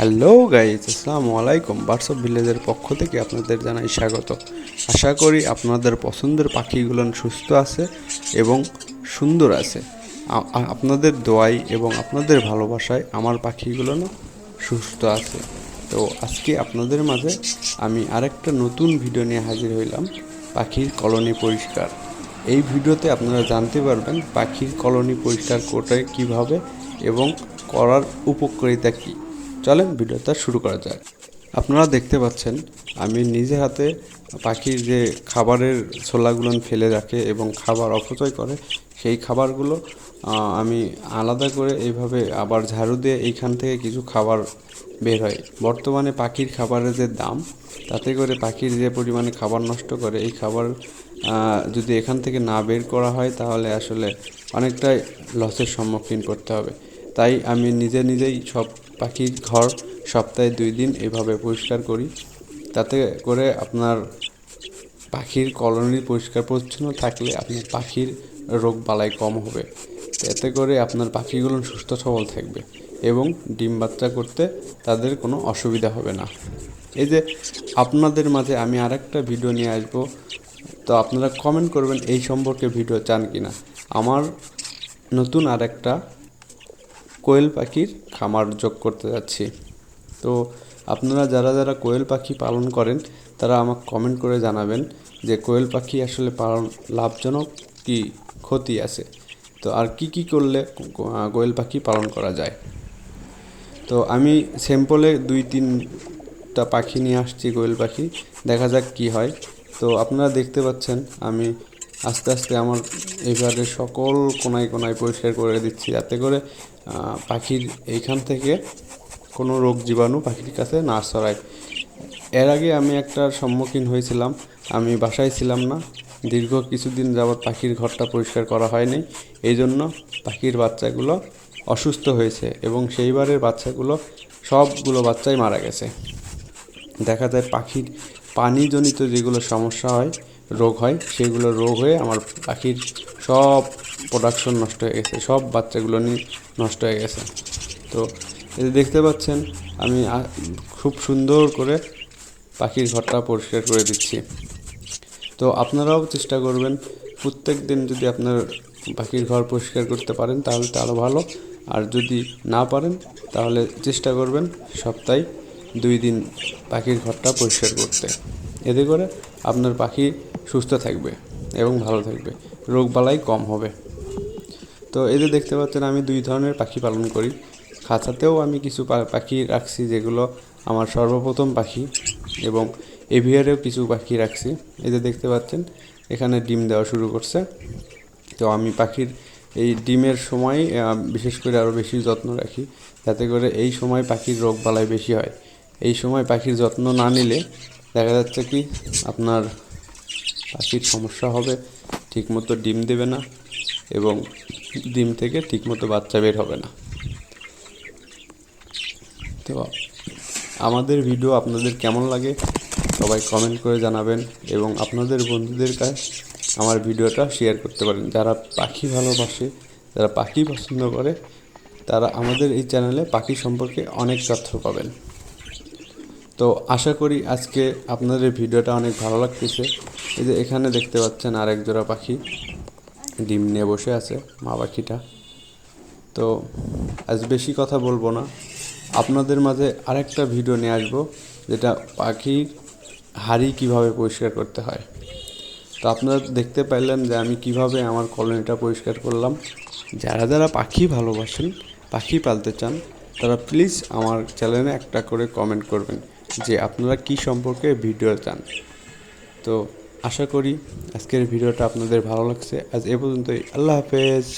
Hello guys আসসালামু আলাইকুম। বার্সব ভিলেজের পক্ষ থেকে আপনাদের জানাই স্বাগত। আশা করি আপনাদের পছন্দের পাখিগুলো সুস্থ আছে এবং সুন্দর আছে। আপনাদের দোয়াই এবং আপনাদের ভালোবাসায় আমার পাখিগুলো সুস্থ আছে। তো আজকে আপনাদের মাঝে আমি আরেকটা নতুন ভিডিও নিয়ে হাজির হইলাম, পাখির কলোনি পরিষ্কার। এই ভিডিওতে আপনারা জানতে পারবেন পাখির কলোনি পরিষ্কার করতে কীভাবে এবং করার উপকারিতা কী। চলেন ভিডিওটা শুরু করা যাক। আপনারা দেখতে পাচ্ছেন, আমি নিজে হাতে পাখির যে খাবারের ছোলাগুলো ফেলে রাখে এবং খাবার অপচয় করে, সেই খাবারগুলো আমি আলাদা করে এইভাবে আবার ঝাড়ু দিয়ে এইখান থেকে কিছু খাবার বের হয়। বর্তমানে পাখির খাবারের যে দাম, তাতে করে পাখির যে পরিমাণে খাবার নষ্ট করে, এই খাবার যদি এখান থেকে না বের করা হয়, তাহলে আসলে অনেকটাই লসের সম্মুখীন করতে হবে। তাই আমি নিজে নিজেই সব পাখির ঘর সপ্তাহে দুই দিন এভাবে পরিষ্কার করি। তাতে করে আপনার পাখির কলোনি পরিষ্কার পরিচ্ছন্ন থাকলে আপনার পাখির রোগ বালাই কম হবে। এতে করে আপনার পাখিগুলো সুস্থ সবল থাকবে এবং ডিম বাচ্চা করতে তাদের কোনো অসুবিধা হবে না। এই যে আপনাদের মাঝে আমি আরেকটা ভিডিও নিয়ে আসব, তো আপনারা কমেন্ট করবেন এই সম্পর্কে ভিডিও চান কিনা। আমার নতুন আরেকটা কোয়েল পাখির খামার যোগ করতে যাচ্ছি। তো আপনারা যারা যারা কোয়েল পাখি পালন করেন, তারা আমাকে কমেন্ট করে জানাবেন যে কোয়েল পাখি আসলে পালন লাভজনক কি ক্ষতি আছে? তো আর কি কি করলে কোয়েল পাখি পালন করা যায়? তো আমি স্যাম্পলে দুই তিনটা পাখি নিয়ে আসছি কোয়েল পাখি, দেখা যাক কি হয়। তো আপনারা দেখতে পাচ্ছেন আমি আস্তে আস্তে আমার এবারে সকল কোনায় কোনায় পরিষ্কার করে দিচ্ছি যাতে করে পাখির এইখান থেকে কোনো রোগ জীবাণু পাখির কাছে না ছড়ায়। এর আগে আমি একটা সম্মুখীন হয়েছিলাম, আমি বাসায় ছিলাম না। দীর্ঘ কিছুদিন যাবৎ পাখির ঘরটা পরিষ্কার করা হয়নি। এই জন্য পাখির বাচ্চাগুলো অসুস্থ হয়েছে এবং সেইবারের বাচ্চাগুলো সবগুলো বাচ্চাই মারা গেছে। দেখা যায় পাখির পানিজনিত যেগুলো সমস্যা হয় রোগ হয়, সেগুলো রোগ হয়ে আমার পাখির সব প্রোডাকশন নষ্ট হয়ে গেছে, সব বাচ্চাগুলো নিয়ে নষ্ট হয়ে গেছে। তো এই দেখতে পাচ্ছেন, আমি খুব সুন্দর করে পাখির ঘরটা পরিষ্কার করে দিচ্ছি। তো আপনারাও চেষ্টা করবেন, প্রত্যেক দিন যদি আপনার পাখির ঘর পরিষ্কার করতে পারেন, তাহলে তো আরও ভালো। আর যদি না পারেন, তাহলে চেষ্টা করবেন সপ্তাহে দুই দিন পাখির ঘরটা পরিষ্কার করতে। এতে করে আপনার পাখি সুস্থ থাকবে এবং ভালো থাকবে। রোগ বালাই কম হবে। তো যে দেখতে পাচ্ছেন, আমি দুই ধরনের পাখি পালন করি। খাঁচাতেও আমি কিছু পাখি রাখছি যেগুলো আমার সর্বপ্রথম পাখি এবং এভিয়ারেও কিছু পাখি রাখছি। যে দেখতে পাচ্ছেন, এখানে ডিম দেওয়া শুরু করছে। তো আমি পাখির এই ডিমের সময় বিশেষ করে আরও বেশি যত্ন রাখি যাতে করে এই সময় পাখির রোগ বালাই বেশি হয়। এই সময় পাখির যত্ন না নিলে দেখা যাচ্ছে কি, আপনার পাখির সমস্যা হবে, ঠিকমতো ডিম দেবে না এবং ডিম থেকে ঠিকমতো বাচ্চা বের হবে না। তো আমাদের ভিডিও আপনাদের কেমন লাগে সবাই কমেন্ট করে জানাবেন এবং আপনাদের বন্ধুদের কাছে আমার ভিডিওটা শেয়ার করতে পারেন। যারা পাখি ভালোবাসে, যারা পাখি পছন্দ করে, তারা আমাদের এই চ্যানেলে পাখি সম্পর্কে অনেক তথ্য পাবেন। তো আশা করি আজকে আপনাদের ভিডিওটা অনেক ভালো লাগতেছে। এই যে এখানে দেখতে পাচ্ছেন আরেক জোড়া পাখি, ডিম নিয়ে বসে আছে মা পাখিটা। তো আজ বেশি কথা বলব না। আপনাদের মাঝে আরেকটা ভিডিও নিয়ে আসব, যেটা পাখির হাড়ি কীভাবে পরিষ্কার করতে হয়। তো আপনারা দেখতে পাইলেন যে আমি কীভাবে আমার কলোনিটা পরিষ্কার করলাম। যারা যারা পাখি ভালোবাসেন, পাখি পালতে চান, তারা প্লিজ আমার চ্যানেলে একটা করে কমেন্ট করবেন। যে আপনারা কি সম্পর্কে ভিডিও চান। তো আশা করি আজকের ভিডিওটা আপনাদের ভালো লাগছে। আজ এ পর্যন্তই। আল্লাহ হাফেজ।